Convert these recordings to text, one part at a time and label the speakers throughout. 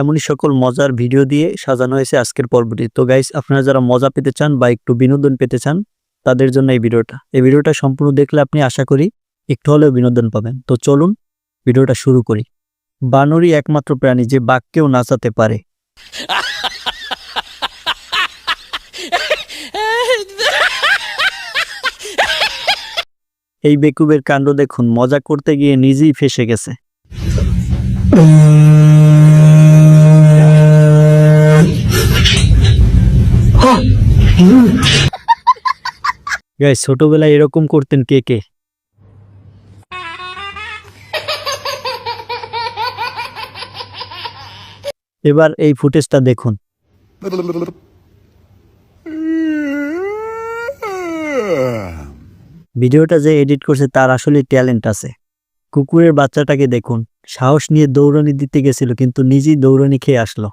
Speaker 1: এমনই সকল মজার ভিডিও দিয়ে সাজানো হয়েছে আজকের পর্বটি। তো গাইস আপনারা যারা মজা পেতে চান বা একটু বিনোদন পেতে চান তাদের জন্য এই ভিডিওটা। এই ভিডিওটা সম্পূর্ণ দেখলে আপনি আশা করি একটু হলেও বিনোদন পাবেন। তো চলুন ভিডিওটা শুরু করি। বানরই একমাত্র প্রাণী যে বাঘকেও নাচাতে পারে। এই বেকুবের কাণ্ড দেখুন, মজা করতে গিয়ে নিজেই ফেসে গেছে। গাইস ছোটবেলায় এরকম করতেন কে কে? এবার এই ফুটেজটা দেখুন। ভিডিওটা যে এডিট করছে তার আসলে ট্যালেন্ট আছে। কুকুরের বাচ্চাটাকে দেখুন সাহস নিয়ে দৌড়ানি দিতে গেছিল কিন্তু নিজেই দৌড়ানি খেয়ে আসলো।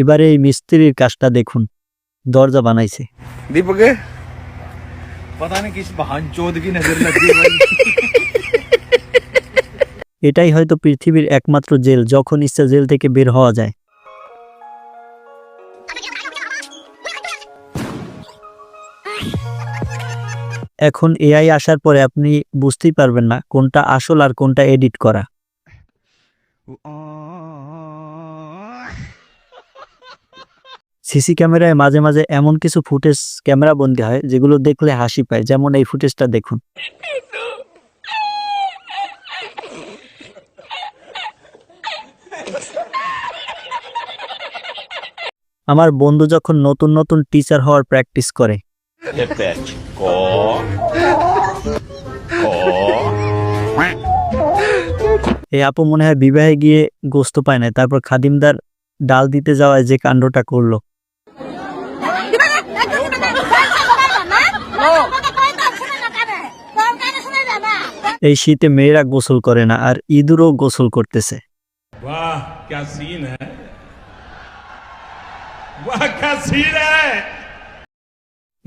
Speaker 1: এবারে এই মিস্ত্রির কাজটা দেখুন দরজা বানাইছে।
Speaker 2: দীপকে? পতা নেই কি ভান চোদ কি নজর লাগি
Speaker 1: এটাই হয়তো পৃথিবীর একমাত্র জেল যখন ইচ্ছা জেল থেকে বের হওয়া যায়। এখন এআই আসার পরে আপনি বুঝতেই পারবেন না কোনটা আসল আর কোনটা এডিট করা। সিসি ক্যামেরায় মাঝে মাঝে এমন কিছু ফুটেজ ক্যামেরা বন্দী হয় যেগুলো দেখলে হাসি পায়, যেমন এই ফুটেজটা দেখুন। আমার বন্ধু যখন নতুন নতুন টিচার হওয়ার প্র্যাকটিস করে। এই আপু মনে হয় বিবাহে গিয়ে গোস্ত পায় না তারপর খাদিমদার ডাল দিতে যাওয়ায় যে কাণ্ডটা করল। এই শীতে মেয়েরা গোসল করে না আর ইঁদুরও গোসল করতেছে।
Speaker 3: वाह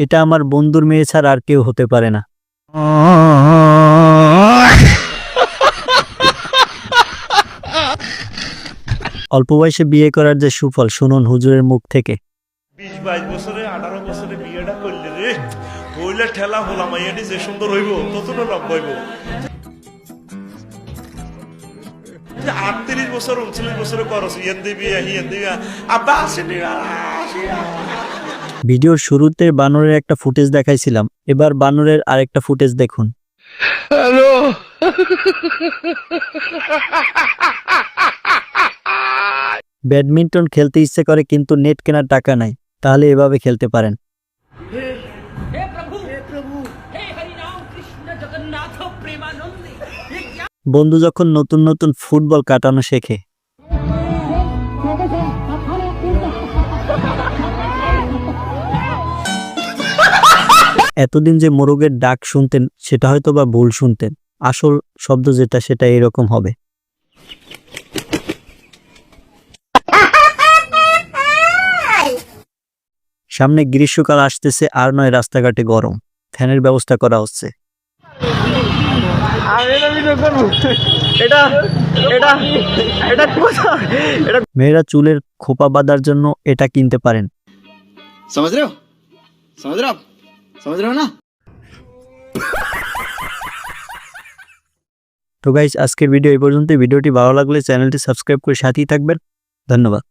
Speaker 1: এটা আমার বন্ধুর মেয়ে ছাড়া আর কেউ হতে পারে না। অল্প বয়সে বিয়ে করার যে সুফল শুনুন হুজুরের মুখ থেকে।
Speaker 4: বিশ বাইশ বছরে আঠারো বছরে বিয়েটা করলে রে হইলে ঠেলা হলাম যে সুন্দর হইব ততটা লাভ হইব। আটত্রিশ বছর উনচল্লিশ বছরে করস ইয়েন দিবি হিয়েন দিবি। আব্বা আসেনি
Speaker 1: ভিডিওর শুরুতে বানরের একটা ফুটেজ দেখাইছিলাম। এবার বানরের আরেকটা ফুটেজ দেখুন। ব্যাডমিন্টন খেলতে ইচ্ছে করে কিন্তু নেট কেনার টাকা নাই। তাহলে এভাবে খেলতে পারেন। বন্ধু যখন নতুন নতুন ফুটবল কাটানো শেখে। এতদিন যে মোরগের ডাক শুনতেন, সেটা হয়তো বা ভুল শুনতেন। আসল শব্দ যেটা, সেটা এরকম হবে। সামনে গ্রীষ্মকাল আসতেছে, আর নয় রাস্তাঘাটে গরম। ফ্যানের ব্যবস্থা করা হচ্ছে। মেয়েরা চুলের খোপা বাঁধার জন্য এটা কিনতে পারেন
Speaker 5: समझ रहे हो समझ रहे हो आप समझ रहे हो ना
Speaker 1: তো গাইজ আজকের ভিডিও এই পর্যন্ত ভিডিওটি ভালো লাগলে চ্যানেলটি সাবস্ক্রাইব করে সাথেই থাকবেন ধন্যবাদ